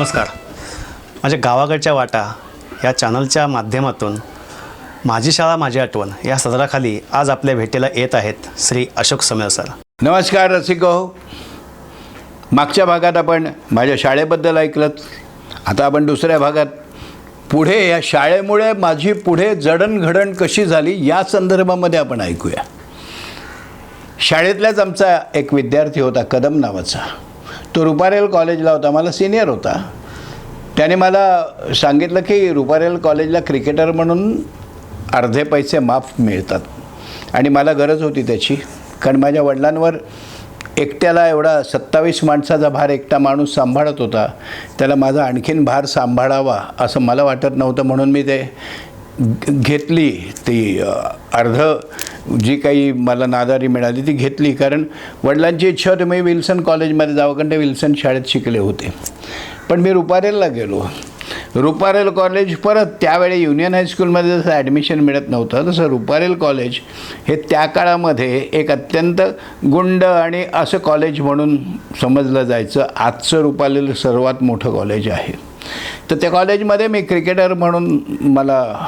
नमस्कार. माझ्या गावाकडच्या वाटा या चॅनलच्या माध्यमातून माझी शाळा माझी आठवण या सदराखाली आज आपल्या भेटीला येत आहेत श्री अशोक समेळ सर. नमस्कार रसिक. हो मागच्या भागात आपण माझ्या शाळेबद्दल ऐकलं आता आपण दुसऱ्या भागात. पुढे या शाळेमुळे माझी पुढे जडणघडण कशी झाली या संदर्भामध्ये आपण ऐकूया. शाळेतल्याच आमचा एक विद्यार्थी होता कदम नावाचा. तो रुपारेल कॉलेजला होता मला सिनियर होता. त्याने मला सांगितलं की रुपारेल कॉलेजला क्रिकेटर म्हणून अर्धे पैसे माफ मिळतात. आणि मला गरज होती त्याची. कारण माझ्या वडिलांवर एकट्याला एवढा सत्तावीस माणसाचा भार एकटा माणूस सांभाळत होता. त्याला माझा आणखीन भार सांभाळावा असं मला वाटत नव्हतं म्हणून मी ते घेतली ती अर्ध जी काही मला नादारी मिळाली ती घेतली. कारण वडिलांची इच्छा होती मी विल्सन कॉलेजमध्ये जावं कारण ते विल्सन शाळेत शिकले होते. पण मी रुपारेलला गेलो. रुपारेल कॉलेज परत त्यावेळी युनियन हायस्कूलमध्ये जसं ॲडमिशन मिळत नव्हतं तसं रुपारेल कॉलेज हे त्या काळामध्ये एक अत्यंत गुंड आणि असं कॉलेज म्हणून समजलं जायचं. आजचं रुपारेल सर्वात मोठं कॉलेज आहे. तर त्या कॉलेजमध्ये मी क्रिकेटर म्हणून मला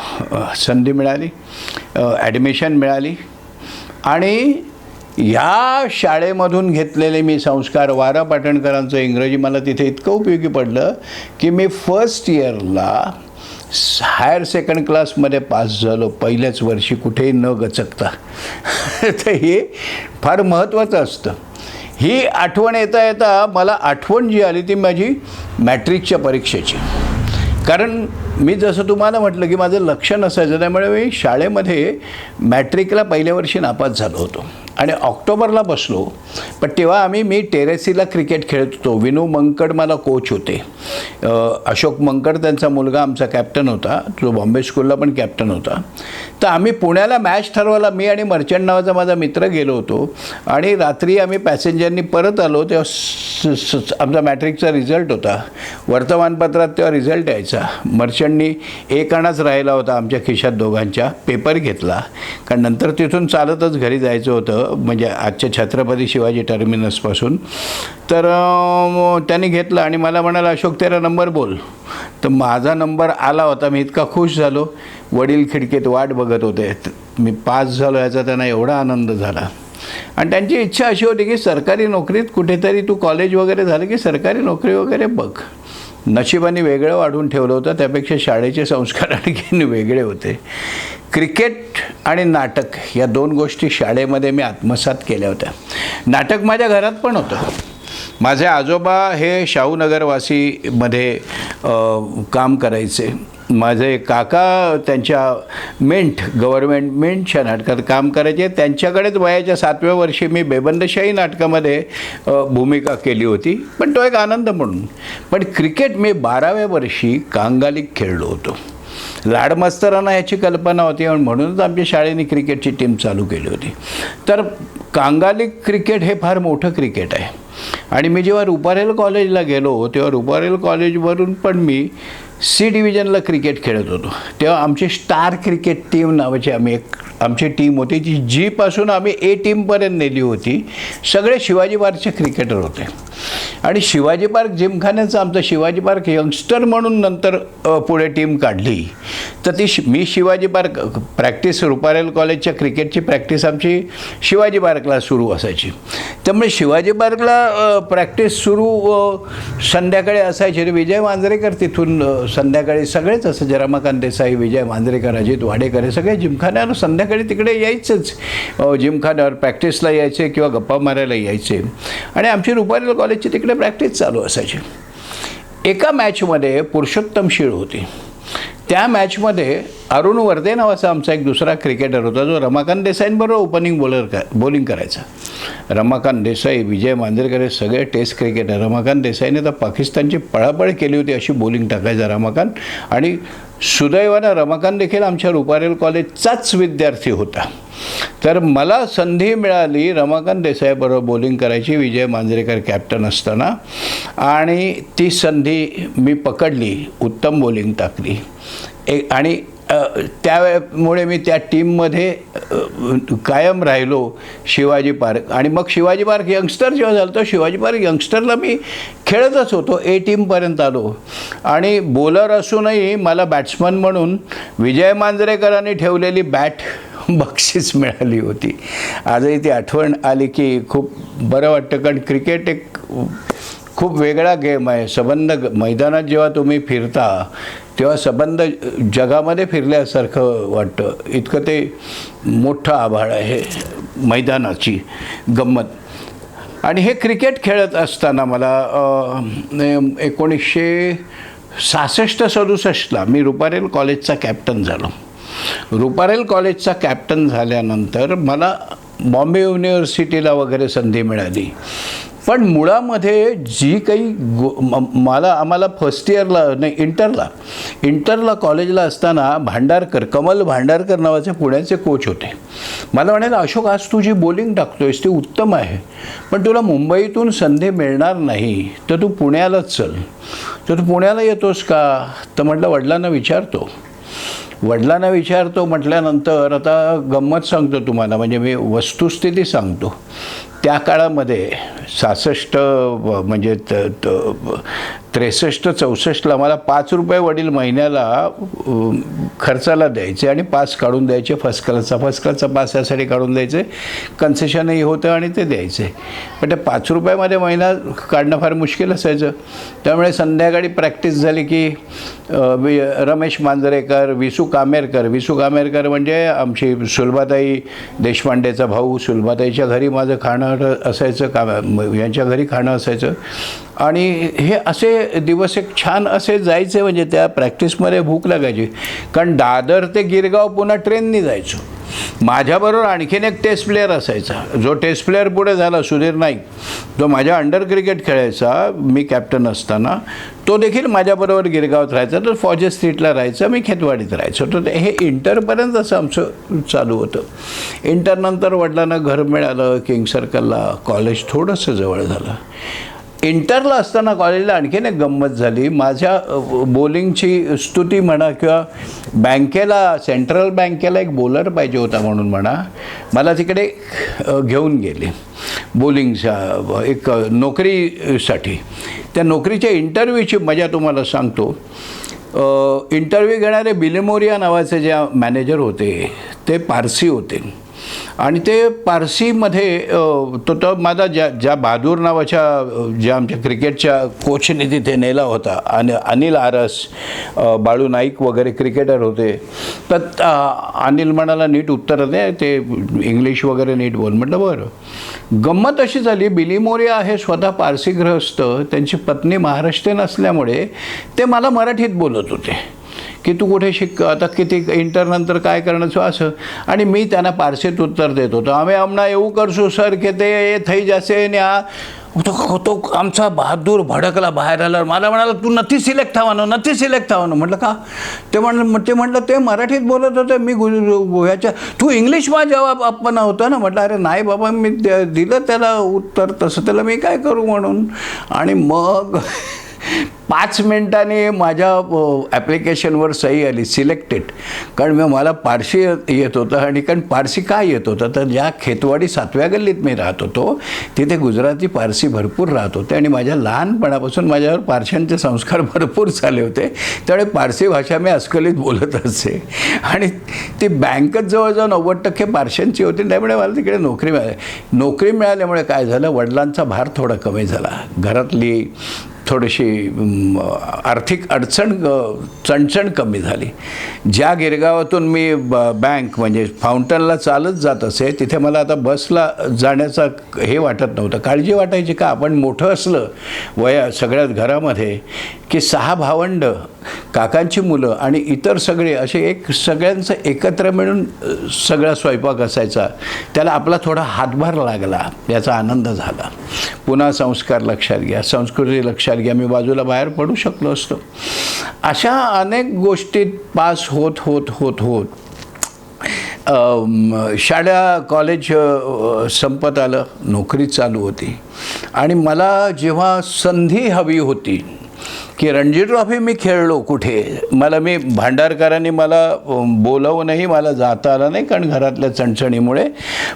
संधी मिळाली ॲडमिशन मिळाली. आणि या शाळेमधून घेतलेले मी संस्कार वारा पाटणकरांचं इंग्रजी मला तिथे इतकं उपयोगी पडलं की मी फर्स्ट इयरला हायर सेकंड क्लासमध्ये पास झालो पहिल्याच वर्षी कुठेही न गचकता. तर हे फार महत्त्वाचं असतं. ही आठवण येता येता मला आठवण जी आली ती माझी मॅट्रिकच्या परीक्षेची. कारण मी जसं तुम्हाला म्हटलं की माझं लक्ष नसायचं त्यामुळे मी शाळेमध्ये मॅट्रिकला पहिल्या वर्षी नापास झालो होतो. आणि ऑक्टोबरला बसलो. पण तेव्हा आम्ही मी टेरेसीला क्रिकेट खेळत होतो. विनू मंकड मला कोच होते. अशोक मंकड त्यांचा मुलगा आमचा कॅप्टन होता. जो बॉम्बे स्कूलला पण कॅप्टन होता. तर आम्ही पुण्याला मॅच ठरवायला मी आणि मर्चंट नावाचा माझा मित्र गेलो होतो. आणि रात्री आम्ही पॅसेंजरनी परत आलो. तेव्हा स- स- आमचा मॅट्रिकचा रिझल्ट होता. वर्तमानपत्रात तेव्हा रिझल्ट यायचा. मर्चंटनी एक अणाच राहिला होता आमच्या खिशात दोघांच्या. पेपर घेतला. कारण नंतर तिथून चालतच घरी जायचं होतं. म्हणजे आजच्या छत्रपती शिवाजी टर्मिनसपासून तर त्याने घेतलं आणि मला म्हणाला अशोक तेरा नंबर बोल. तर माझा नंबर आला होता. मी इतका खुश झालो. वडील खिडकीत वाट बघत होते. मी पास झालो याचा त्यांना एवढा आनंद झाला. आणि त्यांची इच्छा अशी होती की सरकारी नोकरीत कुठेतरी तू कॉलेज वगैरे झालं की सरकारी नोकरी वगैरे बघ. नशिबाने वेगळं वाढून ठेवलं होतं त्यापेक्षा शाळेचे संस्कार आणखीन वेगळे होते. क्रिकेट आणि नाटक या दोन गोष्टी शाळेमध्ये मी आत्मसात केल्या होत्या. नाटक माझ्या घरात पण होतं. माझे आजोबा हे शाहूनगरवासीमध्ये काम करायचे. माझे काका त्यांच्या मेंट गव्हर्मेंट मेंटच्या नाटकात काम करायचे. त्यांच्याकडेच वयाच्या सातव्या वर्षी मी बेबंदशाही नाटकामध्ये भूमिका केली होती. पण तो एक आनंद म्हणून. पण क्रिकेट मी बाराव्या वर्षी कांगालिक खेळलो होतो. लाडमास्तरांना याची कल्पना होती आणि म्हणूनच आमच्या शाळेने क्रिकेटची टीम चालू केली होती. तर कांगालिक क्रिकेट हे फार मोठं क्रिकेट आहे. आणि मी जेव्हा रुपारेल कॉलेजला गेलो तेव्हा रुपारेल कॉलेजवरून पण मी सी डिव्हिजनला क्रिकेट खेळत होतो. तेव्हा आमची स्टार क्रिकेट टीम नावाची आम्ही एक आमची टीम होती जी जीपासून आम्ही ए टीमपर्यंत नेली होती. सगळे शिवाजी पार्कचे क्रिकेटर होते. आणि शिवाजी पार्क जिमखान्याचं आमचं शिवाजी पार्क यंगस्टर म्हणून नंतर पुढे टीम काढली. तर ती शि मी शिवाजी पार्क प्रॅक्टिस रुपारेल कॉलेजच्या क्रिकेटची प्रॅक्टिस आमची शिवाजी पार्कला सुरू असायची. त्यामुळे शिवाजी पार्कला प्रॅक्टिस सुरू संध्याकाळी असायची आणि विजय मांजरेकर तिथून संध्याकाळी सगळेच असं जरामकांत देसाई विजय मांजरेकर अजित वाडेकर हे सगळे जिमखान्यावर संध्याकाळी तिकडे यायचंच. जिमखान्यावर प्रॅक्टिसला यायचे किंवा गप्पा मारायला यायचे. आणि आमची रुपारेल कॉलेजची तिकडे प्रॅक्टिस चालू असायची. एका मॅचमध्ये पुरुषोत्तम शीळ होती. त्या मॅचमध्ये अरुण वर्धे नावाचा आमचा एक दुसरा क्रिकेटर होता जो रमाकांत देसाईंबरोबर ओपनिंग बॉलर कर बॉलिंग करायचा. रमाकांत देसाई विजय मांजरेकर हे सगळे टेस्ट क्रिकेटर रमाकांत देसाईने तर पाकिस्तानची पळापळ केली होती अशी बॉलिंग टाकायचा रमाकांत. आणि सुदैवानं रमाकांत देखील आमच्या रुपारेल कॉलेजचाच विद्यार्थी होता. तर मला संधी मिळाली रमाकांत देसाईबरोबर बॉलिंग करायची विजय मांजरेकर कॅप्टन असताना. आणि ती संधी मी पकडली उत्तम बॉलिंग टाकली. ए आणि त्यामुळे मी त्या टीममध्ये कायम राहिलो शिवाजी पार्क. आणि मग शिवाजी पार्क यंगस्टर जेव्हा झालं तर शिवाजी पार्क यंगस्टरला मी खेळतच होतो ए टीमपर्यंत आलो. आणि बॉलर असूनही मला बॅट्समन म्हणून विजय मांजरेकरांनी ठेवलेली बॅट बक्षीस मिळाली होती. आजही ती आठवण आली की खूप बरं वाटतं कारण क्रिकेट एक खूप वेगळा गेम आहे. सबंध मैदानात जेव्हा तुम्ही फिरता तेव्हा सबंध जगामध्ये फिरल्यासारखं वाटतं. इतकं ते मोठं आभाळ आहे मैदानाची गंमत. आणि हे क्रिकेट खेळत असताना मला एकोणीसशे सहासष्ट सदुसष्टला मी रुपारेल कॉलेजचा कॅप्टन झालो. रुपारेल कॉलेजचा कॅप्टन झाल्यानंतर मला बॉम्बे युनिव्हर्सिटीला वगैरे संधी मिळाली. पण मुळामध्ये जी काही गो म- मला आम्हाला फर्स्ट इयरला नाही इंटरला इंटरला कॉलेजला असताना भांडारकर कमल भांडारकर नावाचे पुण्याचे कोच होते. मला म्हणाले अशोक आज तू जी बॉलिंग टाकतोयस ती उत्तम आहे. पण तुला मुंबईतून संधी मिळणार नाही तर तू पुण्यालाच चल. तर तू पुण्याला येतोस का? तर म्हटलं वडिलांना विचारतो. वडिलांना विचारतो म्हटल्यानंतर आता गंमत सांगतो तुम्हाला. म्हणजे मी वस्तुस्थिती सांगतो. त्या काळामध्ये सासष्ट म्हणजे त त- त्रेसष्ट चौसष्टला मला पाच रुपये वडील महिन्याला खर्चाला द्यायचे आणि पास काढून द्यायचे. फर्स्ट क्लासचा फर्स्ट क्लासचा पास यासाठी काढून द्यायचे. कन्सेशनही होतं आणि ते द्यायचे. पण ते पाच रुपयामध्ये महिना काढणं फार मुश्किल असायचं. त्यामुळे संध्याकाळी प्रॅक्टिस झाली की वि- रमेश मांजरेकर विसू कामेरकर. विसू कामेरकर म्हणजे आमची सुलभाताई देशपांडेचा भाऊ. सुलभाताईच्या घरी माझं खाणं असायचं का यांच्या घरी खाणं असायचं. आणि हे असे दिवस एक छान असे जायचे म्हणजे त्या प्रॅक्टिसमध्ये भूक लागायची. कारण दादर ते गिरगाव पुन्हा ट्रेननी जायचो. माझ्याबरोबर आणखीन एक टेस्ट प्लेअर असायचा. जो टेस्ट प्लेअर पुढे झाला सुधीर नाईक. जो माझ्या अंडर क्रिकेट खेळायचा मी कॅप्टन असताना तो देखील माझ्याबरोबर गिरगावात राहायचा. तर फॉजे स्ट्रीटला राहायचा मी खेतवाडीत राहायचो. तर हे इंटरपर्यंत असं आमचं चालू होतं. इंटरनंतर वडिलांना घर मिळालं किंग सर्कलला कॉलेज थोडंसं जवळ झालं. इंटरला असताना कॉलेजला आणखीन एक गंमत झाली. माझ्या बॉलिंगची स्तुती म्हणा किंवा बँकेला सेंट्रल बँकेला एक बॉलर पाहिजे होता म्हणून म्हणा मला तिकडे घेऊन गेले. बॉलिंगच्या एक नोकरीसाठी. त्या नोकरीच्या इंटरव्ह्यूची मजा तुम्हाला सांगतो. इंटरव्ह्यू घेणारे बिलेमोरिया नावाचे ज्या मॅनेजर होते ते पारसी होते. आणि ते पारसीमध्ये तो तो माझा ज्या ज्या बहादूर नावाच्या ज्या आमच्या क्रिकेटच्या कोचने तिथे नेला होता आणि अनिल आरस बाळू नाईक वगैरे क्रिकेटर होते. तर अनिल म्हणाला नीट उत्तर दे ते इंग्लिश वगैरे नीट बोल. म्हटलं बरं. गंमत अशी झाली बिलीमोरिया हे स्वतः पारसी ग्रहस्थ त्यांची पत्नी महाराष्ट्रीयन असल्यामुळे ते मला मराठीत बोलत होते. की तू कुठे शिक आता किती इंटरनंतर काय करण्याचं असं आणि मी त्यांना पारसेत उत्तर देत. होतो आम्ही आमना येऊ करसू सर की ते ये थई जसे न्या तो तो आमचा बहादूर भडकला बाहेर आला. मला म्हणाला तू नथी सिलेक्ट थावानो नथी सिलेक्ट थावानो म्हटलं का? ते म्हणलं ते म्हटलं ते मराठीत बोलत होते मी गु ह्याच्या तू इंग्लिशમાં जवाब आपण होता ना? म्हटलं अरे नाही बाबा मी द- दिलं त्याला उत्तर तसं त्याला मी काय करू म्हणून? आणि मग पाच मिनटाने माझ्या ॲप्लिकेशनवर सही आली सिलेक्टेड कारण मी मला पारशी येत येत होतं आणि कारण पारसी काय येत होतं? तर ज्या खेतवाडी सातव्या गल्लीत मी राहत होतो तिथे गुजराती पारसी भरपूर राहत होते आणि माझ्या लहानपणापासून माझ्यावर पारशांचे संस्कार भरपूर झाले होते. त्यामुळे पारसी भाषा मी अस्खलित बोलत असे. आणि ती बँकच जवळजवळ नव्वद टक्के पारशांची होती. त्यामुळे मला तिकडे नोकरी मिळाली. नोकरी मिळाल्यामुळे काय झालं? वडिलांचा भार थोडा कमी झाला. घरातली थोडीशी आर्थिक अडचण चणचण कमी झाली. ज्या गिरगावातून मी ब बँक म्हणजे फाउंटनला चालत जात असे तिथे मला आता बसला जाण्याचा हे वाटत नव्हतं. काळजी वाटायची का? आपण मोठं असलं वया सगळ्यात घरामध्ये की सहा भावंड काकांची मुलं आणि इतर सगळे असे एक सगळ्यांचं एकत्र मिळून सगळा स्वयंपाक असायचा. त्याला आपला थोडा हातभार लागला याचा आनंद झाला. पुन्हा संस्कार लक्षात घ्या. संस्कृती लक्षात की आम्ही बाजूला बाहेर पडू शकलो असतो. अशा अनेक गोष्टीत पास होत होत होत होत. शाळा कॉलेज संपत आलं नोकरी चालू होती. आणि मला जेव्हा संधी हवी होती की रणजी ट्रॉफी मी खेळलो कुठे? मला मी भांडारकरांनी मला बोलवूनही मला जाता आलं नाही कारण घरातल्या चणचणीमुळे.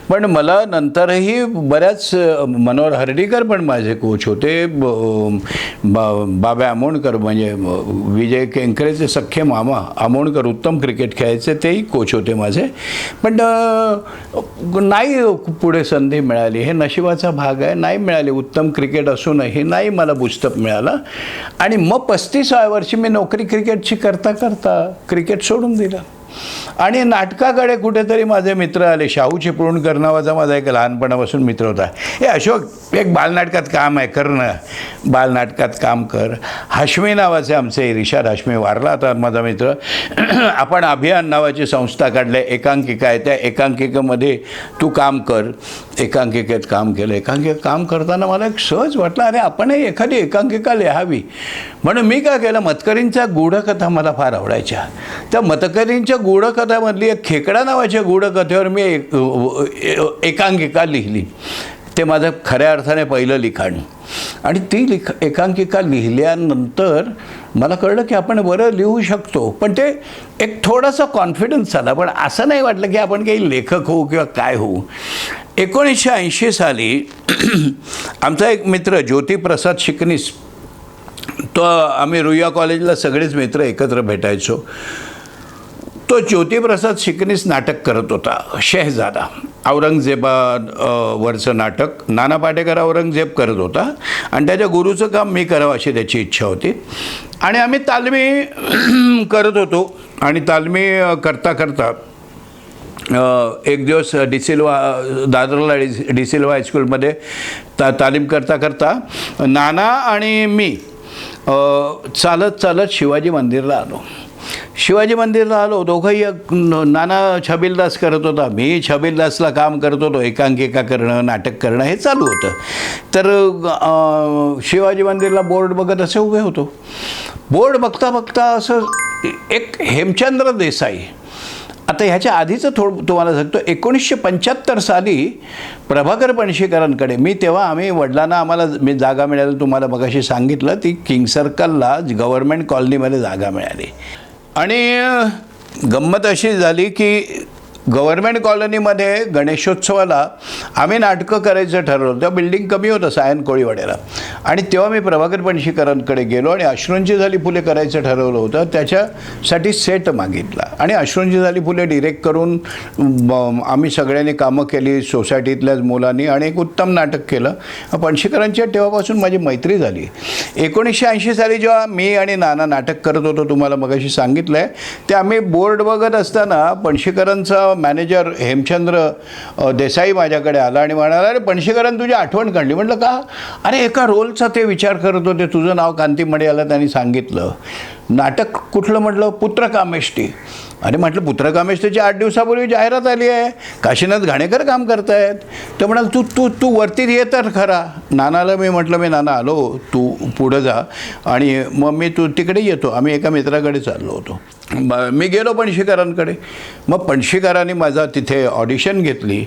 पण मला नंतरही बऱ्याच मनोहर हर्डीकर पण माझे कोच होते. बा- बाबा आमोणकर म्हणजे विजय केंकरेचे सख्खे मामा आमोणकर उत्तम क्रिकेट खेळायचे तेही कोच होते माझे. पण नाही पुढे संधी मिळाली. हे नशिबाचा भाग आहे. नाही मिळाली. उत्तम क्रिकेट असूनही नाही मला पुस्तक मिळालं. आणि मग पस्तीसाव्या वर्षी मी नोकरी क्रिकेटची करता करता क्रिकेट सोडून दिलं. आणि नाटकाकडे कुठेतरी माझे मित्र आले. शाहू चिपळूणकर नावाचा माझा एक लहानपणापासून मित्र होता. हे अशोक एक बालनाटकात काम आहे कर ना. बालनाटकात काम कर. हाशमी नावाचे आमचे रिशाद हाशमी वारला आता माझा मित्र. आपण अभियान नावाची संस्था काढल्या एकांकिका आहे. त्या एकांकिकेमध्ये तू काम कर. एकांकिकेत काम केलं. एकांकिका काम करताना मला एक सहज वाटलं अरे आपणही एखादी एकांकिका लिहावी. म्हणून मी काय केलं? मतकरींच्या गूढकथा मला फार आवडायच्या. त्या मतकरींच्या गूढकथामधली एक खेकडा नावाच्या गूढकथेवर मी एक एकांकिका लिहिली. ते माझं खऱ्या अर्थाने पहिलं लिखाण. आणि ती लिख एकांकिका लिहिल्यानंतर मला कळलं की आपण बरं लिहू शकतो. पण ते एक थोडासा कॉन्फिडन्स आला. पण असं नाही वाटलं की आपण काही लेखक होऊ किंवा काय होऊ. एकोणीसशे ऐंशी साली आमचा एक मित्र ज्योतिप्रसाद शिकनीस तो आम्ही रुईया कॉलेजला सगळेच मित्र एकत्र भेटायचो. तो ज्योतिप्रसाद शिकनीस नाटक करत होता शहजादा. औरंगजेबा वरचं नाटक. नाना पाटेकर औरंगजेब करत होता. आणि त्याच्या गुरुचं काम मी करावं अशी त्याची इच्छा होती. आणि आम्ही तालमी करत होतो. आणि तालमी करता करता एक दिवस डिसिल्वा दादरला डिस डिसिल्वा हायस्कूलमध्ये ता तालीम करता करता नाना आणि मी चालत चालत शिवाजी मंदिरला आलो. शिवाजी मंदिरला आलो दोघंही एक नाना छबिलदास करत होता. मी छबिलदासला काम करत होतो एकांकिका करणं नाटक करणं हे चालू होतं. तर शिवाजी मंदिरला बोर्ड बघत असे उभे होतो. बोर्ड बघता बघता असं एक हेमचंद्र देसाई. आता ह्याच्या आधीचं थोडं तुम्हाला सांगतो एकोणीसशे पंच्याहत्तर साली प्रभाकर पणशीकरांकडे मी तेव्हा आम्ही वडिलांना आम्हाला मी जागा मिळाली तुम्हाला मगाशी सांगितलं ती किंग सर्कलला गव्हर्मेंट कॉलनीमध्ये जागा मिळाली. आणि गंमत अशी झाली की गव्हर्मेंट कॉलनीमध्ये गणेशोत्सवाला आम्ही नाटकं करायचं ठरवलं तेव्हा बिल्डिंग कमी होतं सायन कोळीवाड्याला. आणि तेव्हा मी प्रभाकर पणशीकरांकडे गेलो आणि अश्रूंची झाली फुले करायचं ठरवलं होतं. त्याच्यासाठी सेट मागितला. आणि अश्रूंची झाली फुले डिरेक्ट करून आम्ही सगळ्यांनी कामं केली सोसायटीतल्याच मुलांनी आणि एक उत्तम नाटक केलं. पणशीकरांच्या तेव्हापासून माझी मैत्री झाली. एकोणीसशे ऐंशी साली जेव्हा मी आणि नाना नाटक करत होतो तुम्हाला मगाशी सांगितलं आहे ते आम्ही बोर्ड बघत असताना पणशीकरांचा मॅनेजर हेमचंद्र देसाई माझ्याकडे आला आणि म्हणाला अरे पणशीकरांनी तुझी आठवण काढली. म्हटलं का? अरे एका रोलचा ते विचार करत होते. तुझं नाव कांतीमडे आलं त्यांनी सांगितलं. नाटक कुठलं? म्हटलं पुत्रकामेष्टी. अरे म्हटलं पुत्रकामेष्टीची आठ दिवसापूर्वी जाहिरात आली आहे. काशीनाथ घाणेकर काम करतायत. तर म्हणाल तू तू तू वरती ये तर खरा. नानाला मी म्हटलं मी नाना आलो. तू पुढं जा. आणि मग मी तू तिकडे येतो. आम्ही एका मित्राकडे चाललो होतो. मी गेलो पणशीकरांकडे. मग पणशीकरांनी माझा तिथे ऑडिशन घेतली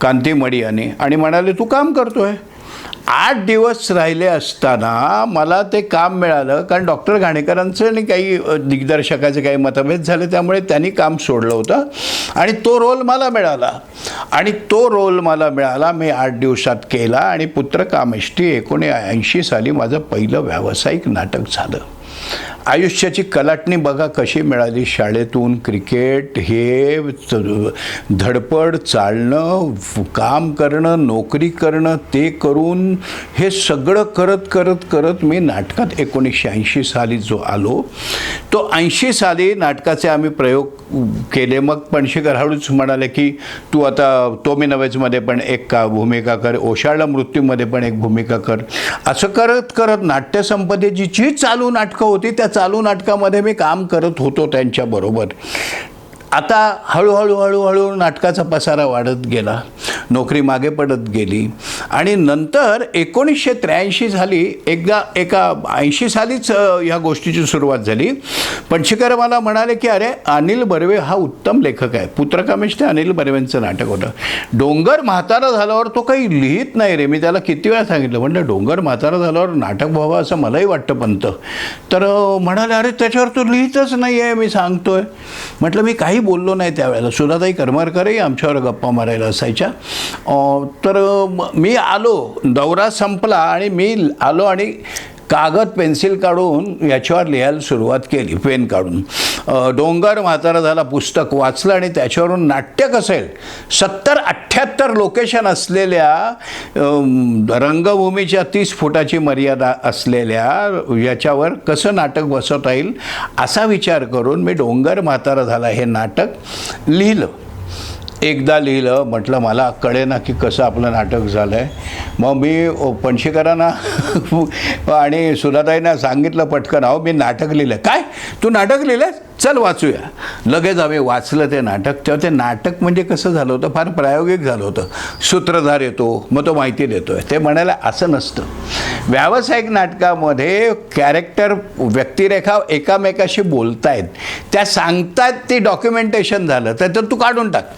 कांती मडी आणि म्हणाले तू काम करतो आहे आठ दिवस राहिले असताना मला ते काम मिळालं कारण डॉक्टर घाणेकरांचं आणि काही दिग्दर्शकाचे काही मतभेद झाले त्यामुळे त्यांनी काम सोडलं होतं. आणि तो रोल मला मिळाला. आणि तो रोल मला मिळाला मी आठ दिवसात केला आणि पुत्र कामेष्टी एकोणऐंशी साली माझं पहिलं व्यावसायिक नाटक झालं. आयुष्याची कलाटणी बघा कशी मिळाली शाळेतून. क्रिकेट हे धडपड चालणं काम करणं नोकरी करणं ते करून हे सगळं करत करत करत मी नाटकात एकोणीसशे ऐंशी साली जो आलो तो ऐंशी साली नाटकाचे आम्ही प्रयोग केले. मग पणशीकर हळूच म्हणाले की तू आता तो मी नवेजमध्ये पण एक का भूमिका कर ओशाळला मृत्यूमध्ये पण एक भूमिका कर. असं करत करत नाट्यसंपदेची जी चालू नाटकं होती त्या चालू नाटकामध्ये मी काम करत होतो त्यांच्याबरोबर आता हळूहळू हळूहळू नाटकाचा पसारा वाढत गेला. नोकरी मागे पडत गेली. आणि नंतर एकोणीसशे त्र्याऐंशी झाली एकदा एका ऐंशी सालीच ह्या गोष्टीची सुरुवात झाली. पणशीकर मला म्हणाले की अरे अनिल बर्वे हा उत्तम लेखक आहे. पुत्रकामेश ते अनिल बर्वेंचं नाटक होतं. डोंगर म्हातारा झाल्यावर तो काही लिहित नाही रे. मी त्याला किती वेळा सांगितलं म्हणलं डोंगर म्हातारा झाल्यावर नाटक व्हावं असं मलाही वाटतं पंत तर. म्हणाले अरे त्याच्यावर तू लिहितच नाही आहे मी सांगतोय. म्हटलं मी काही बोललो नाही त्यावेळेला. सुधाताई करमरकरही आमच्यावर गप्पा मारायला असायच्या. तर मी आलो दौरा संपला आणि मी आलो आणि कागद पेन्सिल काढून याच्यावर लिहायला सुरुवात केली पेन काढून. डोंगर म्हातारा झाला पुस्तक वाचलं आणि त्याच्यावरून नाट्य कसं सत्तर सत्तर अठ्ठ्याहत्तर लोकेशन असलेल्या रंगभूमीच्या तीस फुटाची मर्यादा असलेल्या याच्यावर कसं नाटक बसवता येईल असा विचार करून मी डोंगर म्हातारा झाला. हे नाटक लिहिलं. एकदा लिहिलं म्हटलं मला कळेना की कसं आपलं नाटक झालं आहे मग मी ओ, पणशीकरांना आणि सुधाताईंना सांगितलं पटकन अहो मी नाटक लिहिलं काय? तू नाटक लिहिलं चल वाचूया. लगेच आम्ही वाचलं ते नाटक. तेव्हा ते नाटक म्हणजे कसं झालं होतं? फार प्रायोगिक झालं होतं. सूत्रधार येतो मग तो माहिती देतोय. ते म्हणायला असं नसतं. व्यावसायिक नाटकामध्ये कॅरेक्टर व्यक्तिरेखा एकामेकाशी बोलतायत. त्या सांगतायत ते डॉक्युमेंटेशन झालं तर तू काढून टाक.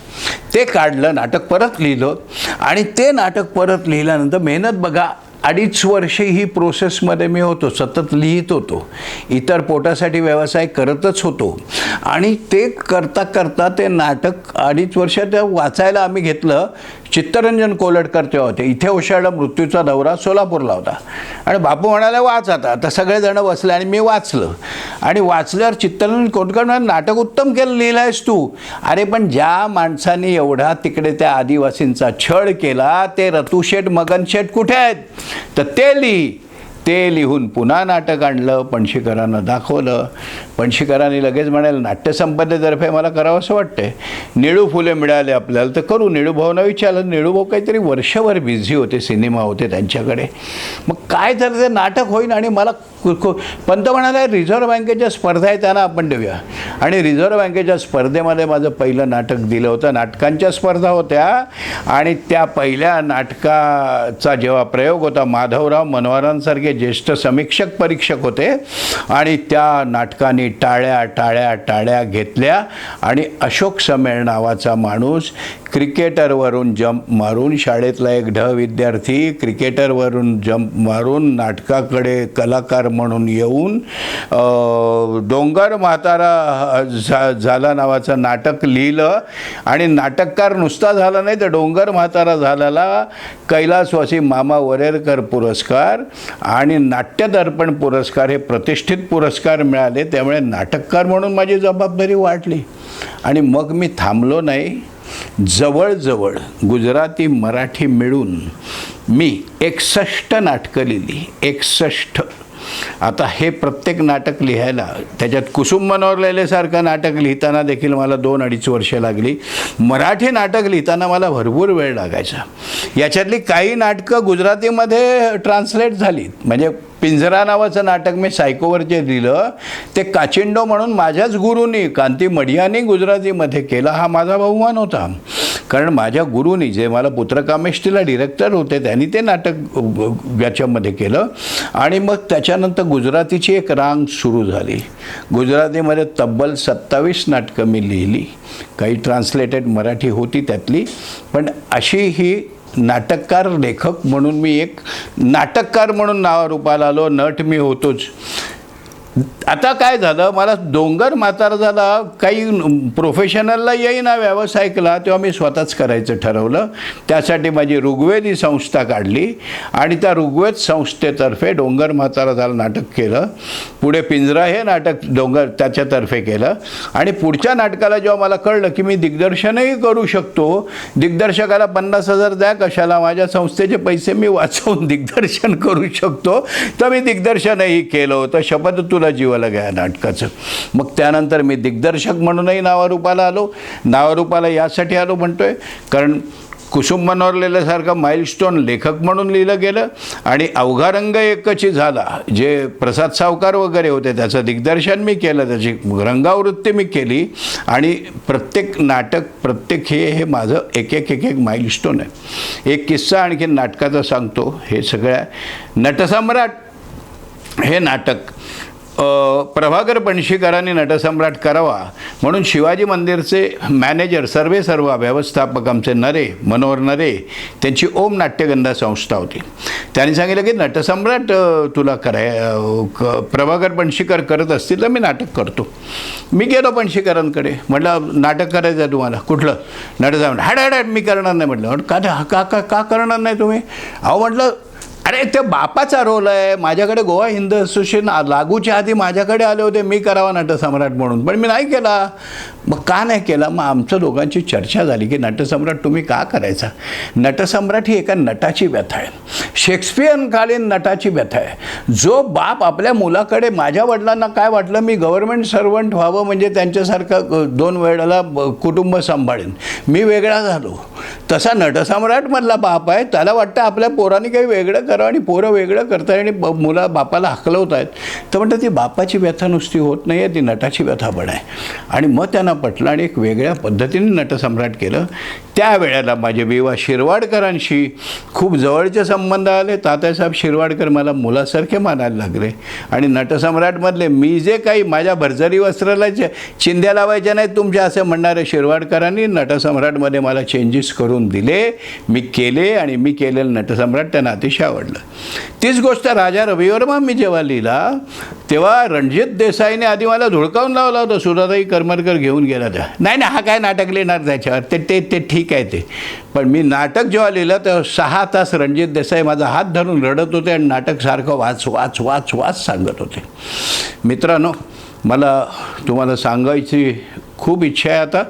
ते काढलं नाटक परत लिहिलं. आणि ते नाटक परत लिहिल्यानंतर मेहनत बघा अडीच वर्षे ही प्रोसेसमध्ये मी होतो सतत लिहित होतो. इतर पोटासाठी व्यवसाय करतच होतो. आणि ते करता करता ते नाटक अडीच वर्ष ते वाचायला आम्ही घेतलं. चित्तरंजन कोलटकर तेव्हा होते. इथे ओशाळला मृत्यूचा दौरा सोलापूरला होता. आणि बापू म्हणाले वाच आता. आता सगळेजण बसले आणि मी वाचलं. आणि वाचल्यावर चित्तरंजन कोलटकर म्हणाले, नाटक उत्तम केलं लिहिलं आहेस तू. अरे पण ज्या माणसाने एवढा तिकडे त्या आदिवासींचा छळ केला ते रतुशेठ मगनशेठ कुठे आहेत? तर ते लिही. ते लिहून पुन्हा नाटक आणलं पणशीकरांना दाखवलं. पणशीकरांनी लगेच म्हणाल नाट्यसंपदेतर्फे मला करावं असं वाटतंय. निळू फुले मिळाले आपल्याला तर करू. निळूभाऊना विचारलं. निळूभाऊ काहीतरी वर्षभर बिझी होते सिनेमा होते त्यांच्याकडे. मग काय तर ते नाटक होईन आणि मला पंत म्हणाले रिझर्व्ह बँकेच्या स्पर्धा आहे त्यांना आपण देऊया. आणि रिझर्व्ह बँकेच्या स्पर्धेमध्ये माझं पहिलं नाटक दिलं होतं. नाटकांच्या स्पर्धा होत्या आणि त्या पहिल्या नाटकाचा जेव्हा प्रयोग होता माधवराव मनोहरांसारखे ज्येष्ठ समीक्षक परीक्षक होते आणि त्या नाटकाने टाळ्या टाळ्या टाळ्या घेतल्या आणि अशोक समेळ नावाचा माणूस क्रिकेटरवरून जंप मारून शाळेतला एक ढ विद्यार्थी क्रिकेटरवरून जंप मारून नाटकाकडे कलाकार म्हणून येऊन डोंगर म्हातारा झा झाला नावाचं नाटक लिहिलं. आणि नाटककार नुसता झाला नाही तर डोंगर म्हातारा झालेला कैलासवासी मामा वरेरकर पुरस्कार आणि नाट्यदर्पण पुरस्कार हे प्रतिष्ठित पुरस्कार मिळाले. त्यामुळे नाटककार म्हणून माझी जबाबदारी वाढली. आणि मग मी थांबलो नाही. जवळजवळ गुजराती मराठी मिळून मी एकसष्ट नाटकं लिहिली. एकसष्ट. आता हे प्रत्येक नाटक लिहायला त्याच्यात कुसुम मनोरलेल्यासारखं नाटक लिहिताना देखील मला दोन अडीच वर्षे लागली. मराठी नाटक लिहिताना मला भरपूर वेळ लागायचा. याच्यातली काही नाटकं गुजरातीमध्ये ट्रान्सलेट झाली म्हणजे पिंजरा नावाचं नाटक मी सायकोवर जे लिहिलं ते काचिंडो म्हणून माझ्याच गुरुनी कांती मडियानी गुजरातीमध्ये केला हा माझा बहुमान होता. कारण माझ्या गुरुनी जे मला पुत्रकामेष्टीला डिरेक्टर होते त्यांनी ते नाटक याच्यामध्ये केलं. आणि मग त्याच्यानंतर गुजरातीची एक रांग सुरू झाली. गुजरातीमध्ये तब्बल सत्तावीस नाटकं मी लिहिली. काही ट्रान्सलेटेड मराठी होती त्यातली. पण अशी ही नाटककार लेखक म्हणून मी एक नाटककार म्हणून नावारूपाला आलो. नट मी होतोच. आता काय झालं? मला डोंगर म्हातारा झाला काही प्रोफेशनलला येईना व्यावसायिकला तेव्हा मी स्वतःच करायचं ठरवलं. त्यासाठी माझी ऋग्वेदी संस्था काढली आणि त्या ऋग्वेद संस्थेतर्फे डोंगर म्हातारा झाला नाटक केलं. पुढे पिंजरा हे नाटक डोंगर त्याच्यातर्फे केलं. आणि पुढच्या नाटकाला जेव्हा मला कळलं की मी दिग्दर्शनही करू शकतो दिग्दर्शकाला पन्नास हजार द्या कशाला माझ्या संस्थेचे पैसे मी वाचवून दिग्दर्शन करू शकतो. तर मी दिग्दर्शनही केलं होतं. शपथ तुला जीवाला घ्या नाटकाचं. मग त्यानंतर मी दिग्दर्शक म्हणूनही नावारूपाला आलो. नावारूपाला यासाठी आलो म्हणतोय. कारण कुसुम मनोरलेल्यासारखं माइलस्टोन लेखक म्हणून लिहिलं गेलं. आणि अवघा रंग एकची झाला. जे प्रसाद सावकार वगैरे होते त्याचं दिग्दर्शन मी केलं. त्याची रंगावृत्ती मी केली. आणि प्रत्येक नाटक प्रत्येक हे हे माझं एक एक एक एक माइलस्टोन आहे. एक किस्सा आणखी नाटकाचा सांगतो. हे सगळ्या नटसम्राट हे नाटक प्रभाकर पणशीकरांनी नटसम्राट करावा म्हणून शिवाजी मंदिरचे मॅनेजर सर्वे सर्व व्यवस्थापक आमचे नरे मनोहर नरे त्यांची ओम नाट्यगंधा संस्था होती. त्यांनी सांगितलं की नटसम्राट तुला कराय क- प्रभाकर पणशीकर करत असतील तर मी नाटक करतो. मी गेलो पणशीकरांकडे. म्हटलं नाटक करायचं आहे तुम्हाला. कुठलं? नटसम्राट. हॅड हॅड मी करणार नाही म्हटलं का का का का करणार नाही तुम्ही? अहो म्हटलं अरे ते बापाचा रोल आहे. माझ्याकडे गोवा हिंद असोसिएशन लागूच्या आधी माझ्याकडे आले होते. मी करावा नटसम्राट म्हणून. पण मी नाही केला. मग का नाही केला? मग आमच्या दोघांची चर्चा झाली की नटसम्राट तुम्ही का करायचा? नटसम्राट ही एका नटाची व्यथा आहे. शेक्सपियनकालीन नटाची व्यथा आहे. जो बाप आपल्या मुलाकडे माझ्या वडिलांना काय वाटलं? मी गव्हर्नमेंट सर्वंट व्हावं म्हणजे त्यांच्यासारखं दोन वेळेला कुटुंब सांभाळेन. मी वेगळा झालो. तसा नटसम्राटमधला बाप आहे. त्याला वाटतं आपल्या पोरांनी काही वेगळं करा आणि पोरं वेगळं करताय आणि ब- मुला बापाला हकलवत आहेत तर म्हणतं ती बापाची व्यथा नुसती होत नाही आहे ती नटाची व्यथा पण आहे. आणि मग त्यांना पटलं आणि एक वेगळ्या पद्धतीने नटसम्राट केलं. त्यावेळेला माझे विवा शिरवाडकरांशी खूप जवळचे संबंध आले. तात्यासाहेब शिरवाडकर मला मुलासारखे मानायला लागले. आणि नटसम्राटमधले मी जे काही माझ्या भरजरी वस्त्राला जे चिंध्या लावायच्या नाही तुमच्या असं म्हणणारे शिरवाडकरांनी नटसम्राटमध्ये मला चेंजेस करून दिले. मी केले आणि मी केलेलं नटसम्राट त्यांना अतिशय आवडलं. तीच गोष्ट राजा रविवर्मा मी जेव्हा लिहिला तेव्हा रणजित देसाईने आधी मला झुळकावून लावला होता सुधाताई करमरकर घेऊन गेला त्या नाही नाही हा काय नाटक लिहिणार त्याच्यावर? ते ते ते ठीक आहे ते. पण मी नाटक जेव्हा लिहिलं तेव्हा सहा तास रणजित देसाई माझा हात धरून रडत होते आणि नाटक सारखं वाच वाच वाच वाच सांगत होते. मित्रांनो मला तुम्हाला सांगायची खूप इच्छा आहे आता.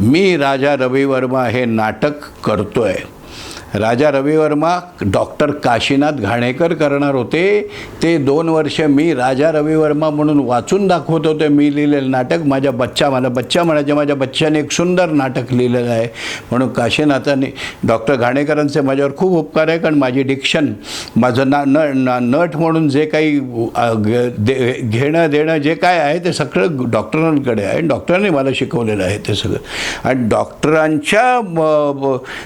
मी राजा रवी वर्मा हे नाटक करतो आहे राजा रविवर्मा डॉक्टर काशीनाथ घाणेकर करणार होते. ते दोन वर्ष मी राजा रविवर्मा म्हणून वाचून दाखवत होते. मी लिहिलेलं नाटक माझ्या बच्चा मला बच्चा म्हणायचे माझ्या बच्च्याने एक सुंदर नाटक लिहिलेलं आहे. म्हणून काशीनाथाने डॉक्टर घाणेकरांचे माझ्यावर खूप उपकार आहे कारण माझी डिक्शन माझं ना न ना- नट म्हणून जे काही ग- दे घेणं देणं जे काय आहे ते सगळं डॉक्टरांकडे आहे. डॉक्टरांनी मला शिकवलेलं आहे ते सगळं. आणि डॉक्टरांच्या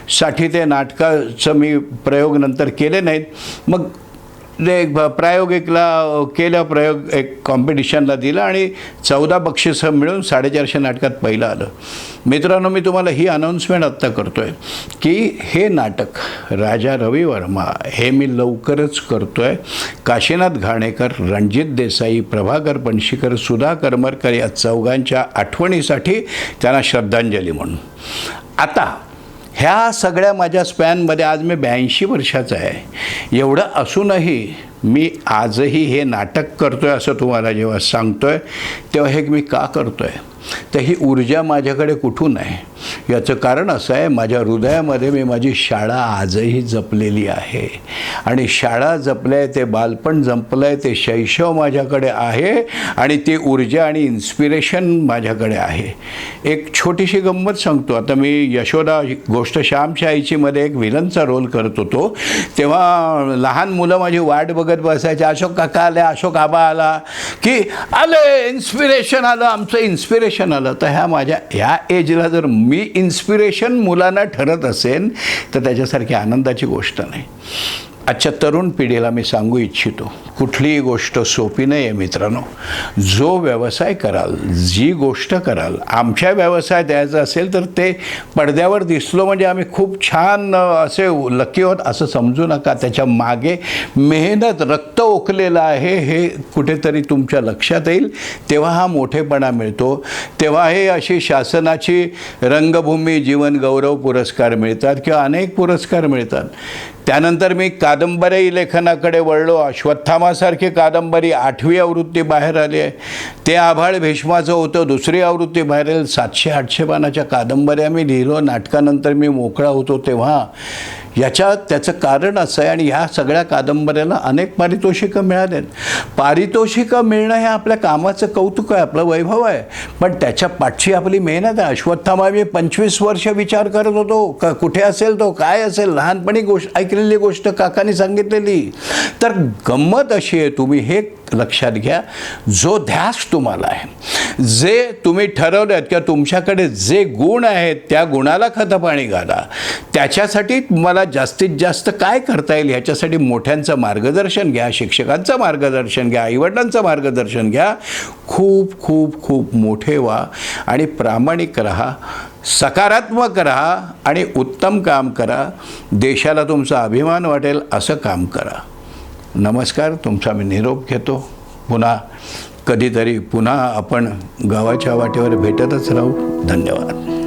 साठी ते नाटकाचं मी प्रयोग नंतर केले नाहीत. मग ते एक ब- प्रायोगिकला केलं प्रयोग एक कॉम्पिटिशनला दिलं आणि चौदा बक्षिसं मिळून साडेचारशे नाटकात पहिलं आलं. मित्रांनो मी तुम्हाला ही अनाऊन्समेंट आत्ता करतो आहे की हे नाटक राजा रवी वर्मा हे मी लवकरच करतो आहे काशीनाथ घाणेकर रणजित देसाई प्रभाकर पणशीकर सुधा करमरकर या चौघांच्या आठवणीसाठी त्यांना श्रद्धांजली म्हणून. आता ह्या सगळ्या माझ्या स्पॅनमध्ये आज मी ब्याऐंशी वर्षाचा आहे. एवढं असूनही मी आजही हे नाटक करतो आहे असं तुम्हाला जेव्हा सांगतो आहे तेव्हा हे मी का करतो आहे तर ही ऊर्जा माझ्याकडे कुठून आहे? याचं कारण असं आहे माझ्या हृदयामध्ये मी माझी शाळा आजही जपलेली आहे. आणि शाळा जपलं आहे ते बालपण जपलं आहे ते शैशव माझ्याकडे आहे आणि ती ऊर्जा आणि इन्स्पिरेशन माझ्याकडे आहे. एक छोटीशी गंमत सांगतो. आता मी यशोदा गोष्ट श्यामच्या आईचीमध्ये एक विलनचा रोल करत होतो. तेव्हा लहान मुलं माझी वाट बघत बसायचे अशोक काका आले अशोक आबा आला की आले इन्स्पिरेशन आलं आमचं इन्स्पिरेशन आलं. तर ह्या माझ्या ह्या एजला जर मी इन्स्पिरेशन मुलांना ठरत असेल तर त्याच्यासारखी आनंदाची गोष्ट नाही. आजच्या तरुण पिढीला मी सांगू इच्छितो कुठलीही गोष्ट सोपी नाही आहे मित्रांनो. जो व्यवसाय कराल जी गोष्ट कराल आमच्या व्यवसाय द्यायचा असेल तर ते पडद्यावर दिसलो म्हणजे आम्ही खूप छान असे लकी होत असं समजू नका. त्याच्यामागे मेहनत रक्त ओकलेलं आहे हे कुठेतरी तुमच्या लक्षात येईल. तेव्हा हा मोठेपणा मिळतो. तेव्हा हे अशी शासनाची रंगभूमी जीवन गौरव पुरस्कार मिळतात किंवा अनेक पुरस्कार मिळतात. त्यानंतर मी कादंबरी लेखनाकडे वळलो. अश्वत्थामासारखी कादंबरी आठवी आवृत्ती बाहेर आली आहे. ते आभाळ भीष्माचं होतं. दुसरी आवृत्ती बाहेर आली. सातशे आठशे पानाच्या कादंबऱ्या मी लिहिलो. नाटकानंतर मी मोकळा होतो तेव्हा याच्या त्याचं कारण असं आहे आणि ह्या सगळ्या कादंबऱ्याला अनेक पारितोषिकं मिळाले आहेत पारितोषिकं मिळणं हे आपल्या कामाचं कौतुक आहे आपलं वैभव आहे. पण त्याच्या पाठची आपली मेहनत आहे. अश्वत्थामा मी पंचवीस वर्ष विचार करत होतो. क कुठे असेल तो? काय असेल? लहानपणी गोष्ट ऐकलेली गोष्ट काकाने सांगितलेली. तर गंमत अशी आहे तुम्ही हे लक्षात घ्या. जो ध्यास तुम्हाला आहे जे तुम्ही ठरवलं किंवा तुमच्याकडे जे गुण आहेत त्या गुणाला खतपाणी घाला. त्याच्यासाठी मला जास्तीत जास्त काय करता येईल ह्याच्यासाठी मोठ्यांचं मार्गदर्शन घ्या शिक्षकांचं मार्गदर्शन घ्या आईवडिलांचं मार्गदर्शन घ्या. खूप खूप खूप मोठे व्हा आणि प्रामाणिक राहा सकारात्मक राहा आणि उत्तम काम करा. देशाला तुमचा अभिमान वाटेल असं काम करा. नमस्कार तुमचा मी निरोप घेतो. पुन्हा कधीतरी पुन्हा आपण गावाच्या वाटेवर भेटतच राहू. धन्यवाद.